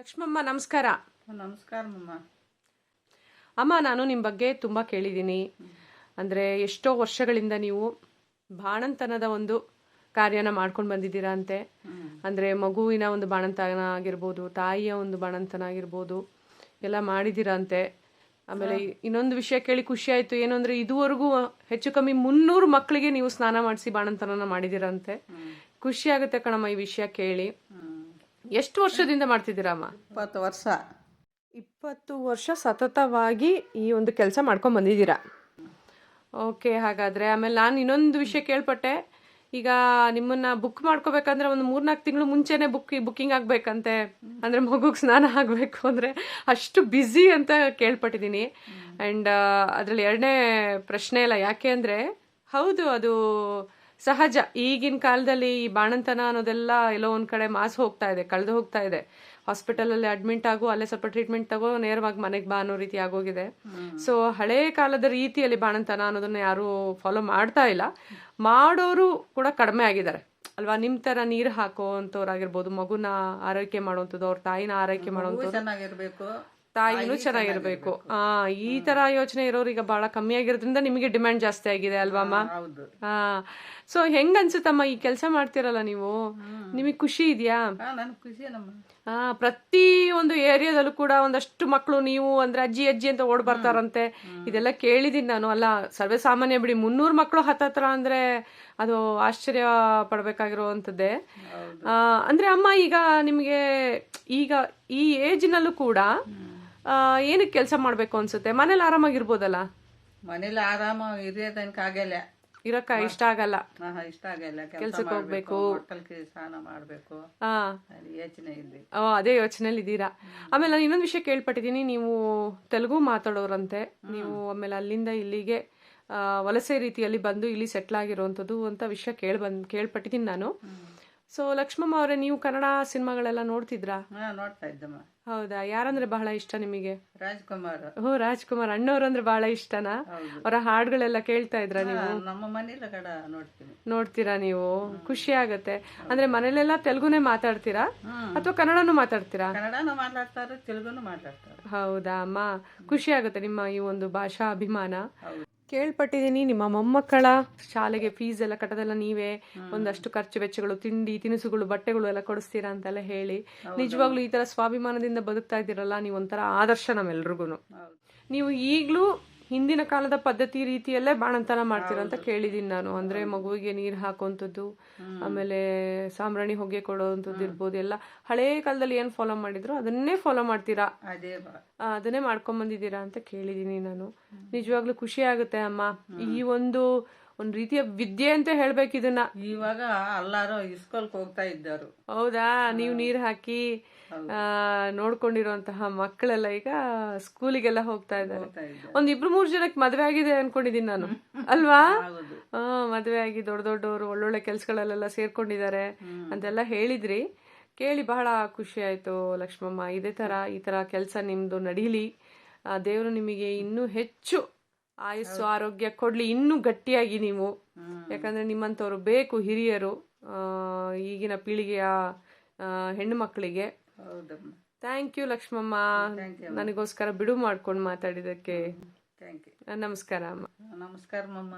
ಲಕ್ಷ್ಮಮ್ಮ ನಮಸ್ಕಾರ. ನಮಸ್ಕಾರ ಮಮ್ಮ ಅಮ್ಮ ನಾನು ನಿಮ್ಮ ಬಗ್ಗೆ ತುಂಬ ಕೇಳಿದ್ದೀನಿ. ಅಂದರೆ ಎಷ್ಟೋ ವರ್ಷಗಳಿಂದ ನೀವು ಬಾಣಂತನದ ಒಂದು ಕಾರ್ಯನ ಮಾಡ್ಕೊಂಡು ಬಂದಿದ್ದೀರಾ ಅಂತೆ. ಅಂದರೆ ಮಗುವಿನ ಒಂದು ಬಾಣಂತನ ಆಗಿರ್ಬೋದು ತಾಯಿಯ ಒಂದು ಬಾಣಂತನ ಆಗಿರ್ಬೋದು ಎಲ್ಲ ಮಾಡಿದ್ದೀರಾ ಅಂತೆ. ಆಮೇಲೆ ಇನ್ನೊಂದು ವಿಷಯ ಕೇಳಿ ಖುಷಿ ಆಯ್ತು. ಏನು ಅಂದರೆ ಇದುವರೆಗೂ ಹೆಚ್ಚು ಕಮ್ಮಿ ಮುನ್ನೂರು ಮಕ್ಕಳಿಗೆ ನೀವು ಸ್ನಾನ ಮಾಡಿಸಿ ಬಾಣಂತನನ ಮಾಡಿದ್ದೀರಂತೆ ಖುಷಿ ಆಗುತ್ತೆ ಕಣಮ್ಮ ಈ ವಿಷಯ ಕೇಳಿ. ಎಷ್ಟು ವರ್ಷದಿಂದ ಮಾಡ್ತಿದ್ದೀರಮ್ಮ ಇಪ್ಪತ್ತು ವರ್ಷ. ಇಪ್ಪತ್ತು ವರ್ಷ ಸತತವಾಗಿ ಈ ಒಂದು ಕೆಲಸ ಮಾಡ್ಕೊಂಡು ಬಂದಿದ್ದೀರಾ? ಓಕೆ ಹಾಗಾದರೆ. ಆಮೇಲೆ ನಾನು ಇನ್ನೊಂದು ವಿಷಯ ಕೇಳ್ಪಟ್ಟೆ. ಈಗ ನಿಮ್ಮನ್ನ ಬುಕ್ ಮಾಡ್ಕೋಬೇಕಂದ್ರೆ ಒಂದು ಮೂರ್ನಾಲ್ಕು ತಿಂಗಳು ಮುಂಚೆನೆ ಬುಕ್ ಬುಕ್ಕಿಂಗ್ ಆಗಬೇಕಂತೆ. ಅಂದರೆ ಮಗುಗೆ ಸ್ನಾನ ಆಗಬೇಕು ಅಂದರೆ ಅಷ್ಟು ಬ್ಯುಸಿ ಅಂತ ಕೇಳ್ಪಟ್ಟಿದ್ದೀನಿ. ಆ್ಯಂಡ್ ಅದರಲ್ಲಿ ಎರಡನೇ ಪ್ರಶ್ನೆ ಇಲ್ಲ ಯಾಕೆ ಅಂದರೆ ಹೌದು ಅದು ಸಹಜ. ಈಗಿನ ಕಾಲದಲ್ಲಿ ಈ ಬಾಣಂತನ ಅನ್ನೋದೆಲ್ಲ ಎಲ್ಲೋ ಒಂದ್ ಕಡೆ ಮಾಸ್ ಹೋಗ್ತಾ ಇದೆ ಕಳೆದು ಹೋಗ್ತಾ ಇದೆ. ಹಾಸ್ಪಿಟಲಲ್ಲಿ ಅಡ್ಮಿಟ್ ಆಗು ಅಲ್ಲೇ ಸ್ವಲ್ಪ ಟ್ರೀಟ್ಮೆಂಟ್ ತಗೋ ನೇರವಾಗಿ ಮನೆಗೆ ಬಾ ಅನ್ನೋ ರೀತಿ ಆಗೋಗಿದೆ. ಸೊ ಹಳೆ ಕಾಲದ ರೀತಿಯಲ್ಲಿ ಬಾಣಂತನ ಅನ್ನೋದನ್ನ ಯಾರು ಫಾಲೋ ಮಾಡ್ತಾ ಇಲ್ಲ. ಮಾಡೋರು ಕೂಡ ಕಡಿಮೆ ಆಗಿದ್ದಾರೆ. ಅಲ್ವಾ ನಿಮ್ ತರ ನೀರು ಹಾಕೋ ಅಂತವ್ರಾಗಿರ್ಬೋದು ಮಗುನ ಆರೈಕೆ ಮಾಡುವಂಥದ್ದು ಅವ್ರ ತಾಯಿನ ಆರೈಕೆ ಮಾಡುವಂಥದ್ದು. ಚೆನ್ನಾಗಿರ್ಬೇಕು. ತಾಯಿನೂ ಚೆನ್ನಾಗಿರ್ಬೇಕು. ಆ ಈ ತರ ಯೋಚನೆ ಇರೋರು ಈಗ ಬಹಳ ಕಮ್ಮಿ ಆಗಿರೋದ್ರಿಂದ ನಿಮಗೆ ಡಿಮ್ಯಾಂಡ್ ಜಾಸ್ತಿ ಆಗಿದೆ ಅಲ್ವಾ ಅಮ್ಮ? ಹೌದು. ಹಾ ಸೊ ಹೆಂಗ್ ಅನ್ಸುತ್ತಮ್ಮ ಈ ಕೆಲಸ ಮಾಡ್ತಿರಲ್ಲ ನೀವು? ನಿಮಗೆ ಖುಷಿ ಇದೆಯಾ? ಹಾ ಪ್ರತಿ ಒಂದು ಏರಿಯಾದಲ್ಲೂ ಕೂಡ ಒಂದಷ್ಟು ಮಕ್ಕಳು ನೀವು ಅಂದ್ರೆ ಅಜ್ಜಿ ಅಜ್ಜಿ ಅಂತ ಓಡ್ ಬರ್ತಾರಂತೆ. ಇದೆಲ್ಲ ಕೇಳಿದೀನಿ ನಾನು. ಅಲ್ಲ ಸರ್ವೇ ಸಾಮಾನ್ಯ ಬಿಡಿ ಮುನ್ನೂರು ಮಕ್ಕಳು ಹತ್ತತ್ರ ಅಂದ್ರೆ ಅದು ಆಶ್ಚರ್ಯ ಪಡ್ಬೇಕಾಗಿರುವಂತದ್ದೇ ಆ, ಅಂದ್ರೆ ಅಮ್ಮ ಈಗ ನಿಮಗೆ ಈಗ ಈ ಏಜ್ನಲ್ಲೂ ಕೂಡ ಏನಕ್ಕೆ ಕೆಲಸ ಮಾಡ್ಬೇಕು ಅನ್ಸುತ್ತೆ? ಮನೇಲಿ ಆರಾಮಾಗಿರ್ಬೋದಲ್ಲ? ಮನೇಲಿ ಆರಾಮ ಹಿರಿಯ ತನಕ ಆಗಲ್ಲ. ಇರಕ್ಕ ಇಷ್ಟ ಆಗಲ್ಲ. ಇಷ್ಟ ಆಗಲ್ಲ. ಕೆಲ್ಸಕ್ಕೆ ಹೋಗ್ಬೇಕು. ಮಕ್ಕಳಿಗೆ ಸ್ನಾನ ಮಾಡ್ಬೇಕು. ಹಾ ಯೋಚನೆ ಇಲ್ಲಿ ಓ, ಅದೇ ಯೋಚನೆಯಲ್ಲಿ ಇದ್ದೀರಾ? ಆಮೇಲೆ ನಾನು ಇನ್ನೊಂದು ವಿಷಯ ಕೇಳ್ಪಟ್ಟಿದ್ದೀನಿ. ನೀವು ತೆಲುಗು ಮಾತಾಡೋರಂತೆ. ನೀವು ಆಮೇಲೆ ಅಲ್ಲಿಂದ ಇಲ್ಲಿಗೆ ಆ, ವಲಸೆ ರೀತಿಯಲ್ಲಿ ಬಂದು ಇಲ್ಲಿ ಸೆಟ್ಲ್ ಆಗಿರುವಂಥದ್ದು ಅಂತ ವಿಷಯ ಕೇಳಿ ಬಂದ್ ಕೇಳ್ಪಟ್ಟಿದ್ದೀನಿ ನಾನು. ಸೊ ಲಕ್ಷ್ಮಮ್ಮ ಅವರೇ ನೀವು ಕನ್ನಡ ಸಿನಿಮಾಗಳೆಲ್ಲ ನೋಡ್ತಿದ್ರಾ? ಹಾ ನೋಡ್ತಾ ಇದ್ದಮ್ಮ. ಹೌದಾ? ಯಾರಂದ್ರೆ ಬಹಳ ಇಷ್ಟ ನಿಮಗೆ? ರಾಜ್ಕುಮಾರ್. ಓ ರಾಜ್ಕುಮಾರ್. ಅಣ್ಣವ್ರು ಅಂದ್ರೆ ಬಹಳ ಇಷ್ಟನಾ? ಅವರ ಹಾಡುಗಳೆಲ್ಲ ಕೇಳ್ತಾ ಇದ್ರ ನೀವು? ನಮ್ಮ ಮನೆಯಲ್ಲ ಕಡ ನೋಡ್ತೀನಿ. ನೋಡ್ತೀರಾ ನೀವು? ಖುಷಿ ಆಗತ್ತೆ. ಅಂದ್ರೆ ಮನೇಲೆಲ್ಲ ತೆಲುಗುನೇ ಮಾತಾಡ್ತೀರಾ? ಅಥವಾ ಕನ್ನಡನು ಮಾತಾಡ್ತೀರಾ? ಕನ್ನಡನು ಮಾತಾಡ್ತಾರೆ ತೆಲುಗುನು ಮಾತಾಡ್ತಾರೆ. ಹೌದಾ ಅಮ್ಮ? ಖುಷಿ ಆಗುತ್ತೆ ನಿಮ್ಮ ಈ ಒಂದು ಭಾಷಾ ಅಭಿಮಾನ. ಕೇಳ್ಪಟ್ಟಿದ್ದೀನಿ. ನಿಮ್ಮ ಮೊಮ್ಮಕ್ಕಳ ಶಾಲೆಗೆ ಫೀಸ್ ಎಲ್ಲ ಕಟ್ಟದೆಲ್ಲ ನೀವೇ. ಒಂದಷ್ಟು ಖರ್ಚು ವೆಚ್ಚಗಳು ತಿಂಡಿ ತಿನಿಸುಗಳು ಬಟ್ಟೆಗಳು ಎಲ್ಲ ಕೊಡಿಸ್ತೀರಾ ಅಂತೆಲ್ಲ ಹೇಳಿ. ನಿಜವಾಗ್ಲೂ ಈ ತರ ಸ್ವಾಭಿಮಾನದಿಂದ ಬದುಕ್ತಾ ಇದ್ದೀರಲ್ಲ ನೀವು ಒಂಥರ ಆದರ್ಶ ನಮ್ಮೆಲ್ರಿಗೂ ನೀವು ಈಗಲೂ ಹಿಂದಿನ ಕಾಲದ ಪದ್ಧತಿ ರೀತಿಯಲ್ಲೇ ಬಾಣಂತನ ಮಾಡ್ತೀರಾ ಅಂತ ಕೇಳಿದೀನಿ ನಾನು. ಅಂದ್ರೆ ಮಗುವಿಗೆ ನೀರ್ ಹಾಕುವಂಥದ್ದು ಆಮೇಲೆ ಸಾಂಬ್ರಾಣಿ ಹೊಗೆ ಕೊಡುವಂಥದ್ದು ಇರ್ಬೋದು ಎಲ್ಲ ಹಳೇ ಕಾಲದಲ್ಲಿ ಏನ್ ಫಾಲೋ ಮಾಡಿದ್ರು ಅದನ್ನೇ ಫಾಲೋ ಮಾಡ್ತೀರಾ? ಅದನ್ನೇ ಮಾಡ್ಕೊಂಡ್ ಬಂದಿದ್ದೀರಾ ಅಂತ ಕೇಳಿದೀನಿ ನಾನು. ನಿಜವಾಗ್ಲೂ ಖುಷಿ ಆಗುತ್ತೆ ಅಮ್ಮ. ಈ ಒಂದು ಒಂದ್ ರೀತಿಯ ವಿದ್ಯೆ ಅಂತ ಹೇಳ್ಬೇಕು ಇದನ್ನ. ಇವಾಗ ಎಲ್ಲಾರು ಇಸ್ಕೊಲ್ಕ್ ಹೋಗ್ತಾ ಇದ್ದರು ಹೌದಾ? ನೀವು ನೀರ್ ಹಾಕಿ ಆ, ನೋಡ್ಕೊಂಡಿರುವಂತಹ ಮಕ್ಕಳೆಲ್ಲ ಈಗ ಸ್ಕೂಲಿಗೆಲ್ಲ ಹೋಗ್ತಾ ಇದ್ದಾರೆ. ಒಂದ್ ಇಬ್ರು ಮೂರ್ ಜನಕ್ಕೆ ಮದ್ವೆ ಆಗಿದೆ ಅನ್ಕೊಂಡಿದೀನಿ ನಾನು. ಅಲ್ವಾ? ಮದ್ವೆ ಆಗಿ ದೊಡ್ಡ ದೊಡ್ಡವರು ಒಳ್ಳೊಳ್ಳೆ ಕೆಲ್ಸಗಳಲ್ಲೆಲ್ಲ ಸೇರ್ಕೊಂಡಿದ್ದಾರೆ ಅಂತೆಲ್ಲ ಹೇಳಿದ್ರಿ. ಕೇಳಿ ಬಹಳ ಖುಷಿ ಆಯ್ತು ಲಕ್ಷ್ಮಮ್ಮ. ಇದೇ ತರ ಈ ತರ ಕೆಲಸ ನಿಮ್ದು ನಡೀಲಿ. ದೇವರು ನಿಮಗೆ ಇನ್ನೂ ಹೆಚ್ಚು ಆಯುಸ್ಸು ಆರೋಗ್ಯ ಕೊಡ್ಲಿ ಇನ್ನೂ ಗಟ್ಟಿಯಾಗಿ ನೀವು. ಯಾಕಂದ್ರೆ ನಿಮ್ಮಂಥವ್ರು ಬೇಕು ಹಿರಿಯರು ಈಗಿನ ಪೀಳಿಗೆಯ ಹೆಣ್ಣು ಮಕ್ಕಳಿಗೆ. Thank you Lakshmamma. ನನಗೋಸ್ಕರ ಬಿಡು ಮಾಡ್ಕೊಂಡು ಮಾತಾಡಿದಕ್ಕೆ ನಮಸ್ಕಾರ ಅಮ್ಮ. ನಮಸ್ಕಾರ ಮಮ್ಮ.